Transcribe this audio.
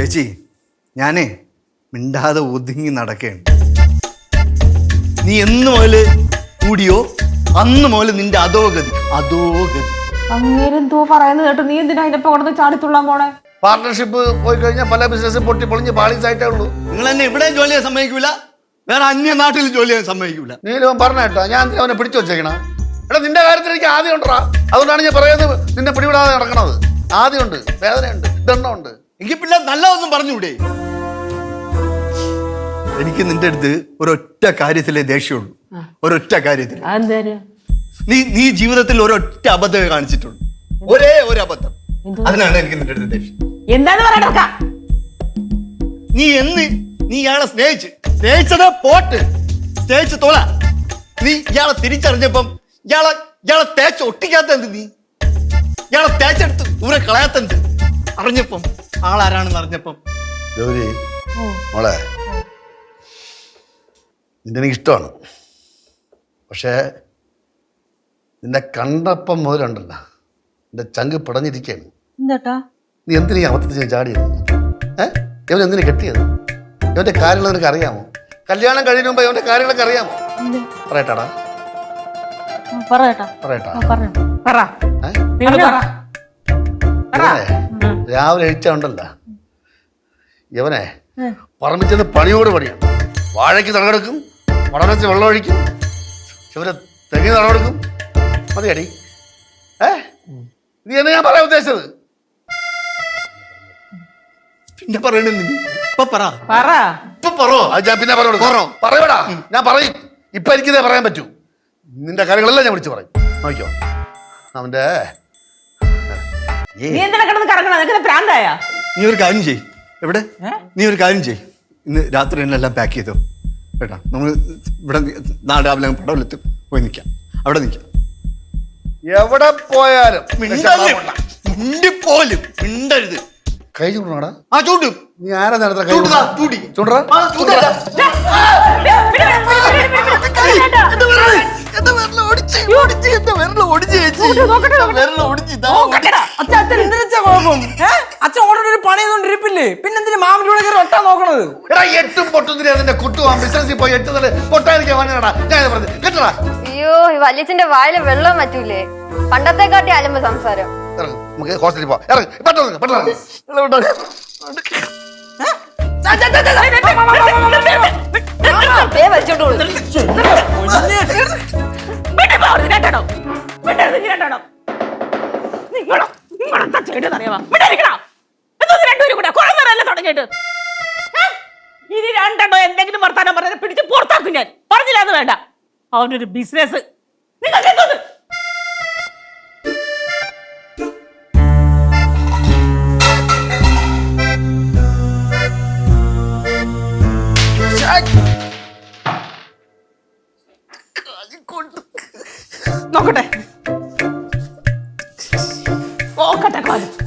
ചേച്ചി ഞാനേ മിണ്ടാതെ ഒതുങ്ങി നടക്കുകയാണ് നീ എന്ന് മുതൽ കൂടിയോ? അന്ന് മുതൽ നിന്റെ അധോഗതി അധോഗതി അങ്ങേരെന്തോ പറയുന്നത് കേട്ടോ നീ എന്തിനാ അതിന്റെ പുറത്ത് ചാടിത്തുള്ളാൻ പോണേ? പാർട്ട്ണർഷിപ്പ് പോയി കഴിഞ്ഞാൽ പല ബിസിനസ്സും പൊട്ടി പൊളിഞ്ഞ് പാളീസായിട്ടേ ഉള്ളൂ. നിങ്ങൾ എന്നെ ഇവിടെ ജോലി ചെയ്യാൻ സമ്മതിക്കൂല? വേറെ അന്യ നാട്ടിൽ ജോലി ചെയ്യാൻ സമ്മതിക്കൂല? നീലും പറഞ്ഞ കേട്ടോ ഞാൻ എന്തിനാ അവനെ പിടിച്ചു വെച്ചേക്കണ? എടാ നിന്റെ കാര്യത്തിൽ എനിക്ക് ആദ്യം ഉണ്ടാ അതുകൊണ്ടാണ് ഞാൻ പറയുന്നത് നിന്നെ പിടിവിടാതെ നടക്കണത്. ആദ്യമുണ്ട് വേദനയുണ്ട് ദണ്ണമുണ്ട് എനിക്ക് പിന്നെ നല്ലതൊന്നും പറഞ്ഞുകൂടെ? എനിക്ക് നിന്റെ അടുത്ത് ഒരൊറ്റ കാര്യത്തിലെ ദേഷ്യമുള്ളൂ. ഒരൊറ്റ കാര്യത്തിൽ നീ നീ ജീവിതത്തിൽ ഒരൊറ്റ അബദ്ധം കാണിച്ചിട്ടുണ്ട് ഒരേ ഒരു അബദ്ധം. അതിനാണ് എനിക്ക് നിന്റെ അടുത്ത് ദേഷ്യം. പറയണ നീ എന്ന് നീ ഇയാളെ സ്നേഹിച്ച് സ്നേഹിച്ചത് പോട്ട്. സ്നേഹിച്ച് തോല നീ ഇയാളെ തിരിച്ചറിഞ്ഞപ്പം ഇയാളെ ഇയാളെ തേച്ച് ഒട്ടിക്കാത്ത എന്ത് നീ? ഇയാളെ തേച്ചെടുത്ത് ദൂരെ കളയാത്ത എന്ത്? അറിഞ്ഞപ്പം ആളാരാണെന്ന് അറിഞ്ഞപ്പം. ഗൗരി മോളെ നിന്നെ എനിക്ക് ഇഷ്ടമാണ്. പക്ഷേ നിന്നെ കണ്ടപ്പം മുതലുണ്ടല്ല. എന്റെ ചങ്ക് പടഞ്ഞിരിക്കുകയാണ്. എന്താട്ടാ? നീ എന്തിനാ അബദ്ധത്തിൽ ഞാൻ ചാടിയത് ഏ? ഇവൻ എന്തിനാ കെട്ടിയത്? ഇവന്റെ കാര്യങ്ങൾ നിനക്ക് അറിയാമോ? കല്യാണം കഴിയുന്ന മുമ്പ് ഇവന്റെ കാര്യങ്ങളൊക്കെ അറിയാമോ? പറയട്ടാടാ. പറയട്ടാ. പറയട്ടാ പറയട്ടാ പറ. രാവിലെ എഴുച്ചുണ്ടല്ല ഇവനെ പറമ്പിച്ചത് പണിയോട് പണിയാണ് വാഴയ്ക്ക് തടവെടുക്കും വടവെച്ച് വെള്ളം ഒഴിക്കും ഇവരെ തെങ്ങി തടവെടുക്കും മതിയടി. ഏ? നീ എന്നെ ഞാൻ പറയാൻ ഉദ്ദേശിച്ചത്? പിന്നെ പറയണ നീ. ഇപ്പൊ പറ. പറ. ഇപ്പൊ പറോ. അത് ഞാൻ പിന്നെ പറഞ്ഞു. പറയടാ. ഞാൻ പറയും. ഇപ്പൊ എനിക്കിതേ പറയാൻ പറ്റൂ. നിന്റെ കാര്യങ്ങളെല്ലാം ഞാൻ വിളിച്ചു പറയും. നോക്കിയോ അവന്റെ നീ എന്തിനാ കിടന്ന് കറങ്ങണ നിനക്ക് പ്രാന്തായ നീ ഒരു കാര്യം ചെയ് എവിടെ നീ ഒരു കാര്യം ചെയ് ഇന്ന് രാത്രി തന്നെ എല്ലാം പാക്ക് ചെയ്തോ കേട്ടാ നമ്മൾ ഇവിടെ നാളെ രാവിലെ പടവലത്ത് പോയി നിൽക്കാം അവിടെ നിൽക്കാം എവിടെ പോയാലും മിണ്ടിപ്പോലും മിണ്ടരുത് കൈ ചൂടണോടാ ആ ചൂണ്ടും നീ ആരാ നേരത്തെ കൈ ചൂടാ ചൂടി. അച്ഛൻ ഓൾറെഡി ഒരു പണി ചെയ്തോണ്ടിരിപ്പില്ലേ പിന്നെ എന്തിനാ മാമിന്റെ കൂടെ കയറി ഒട്ടാ നോക്കണത്? എടാ എട്ടും പൊട്ടുന്നില്ല അതിന്റെ കുട്ടുവാൻ ബിസിനസ്സിൽ പോയി എട്ട് നില പൊട്ടായിരിക്കാൻ വേണടാ ഞാൻ പറഞ്ഞു കേട്ടടാ? അയ്യോ ഈ വല്യച്ഛന്റെ വായിൽ വെള്ളം പറ്റൂലേ പണ്ടത്തെ കാട്ടി അലമ്പ് സംസാരം. നമുക്ക് ഹോസ്റ്റലിൽ പോവാം. ഇറങ്ങ് പെട്ടെന്ന് പെട്ടെന്ന് ഇറങ്ങ്. ദേ വലിച്ചോണ്ട് പോയി. നിങ്ങളോ? നിങ്ങളെന്താ ചെയ്തെന്നറിയാമോ മിണ്ടായിരിക്കണോ എന്തോ ഇത് രണ്ടുപേരും കൂടെ? കുറെ നേരമല്ലേ തുടങ്ങിയിട്ട്? ഏ? രണ്ടെണ്ണോ എന്തെങ്കിലും വർത്താനം പറഞ്ഞാൽ പിടിച്ച് പുറത്താക്കും ഞാൻ. പറഞ്ഞില്ല അത് വേണ്ട. അവനൊരു ബിസിനസ് നിങ്ങൾക്ക് എന്തോന്ന് നോക്കട്ടെ. നോക്കട്ടെ കാലം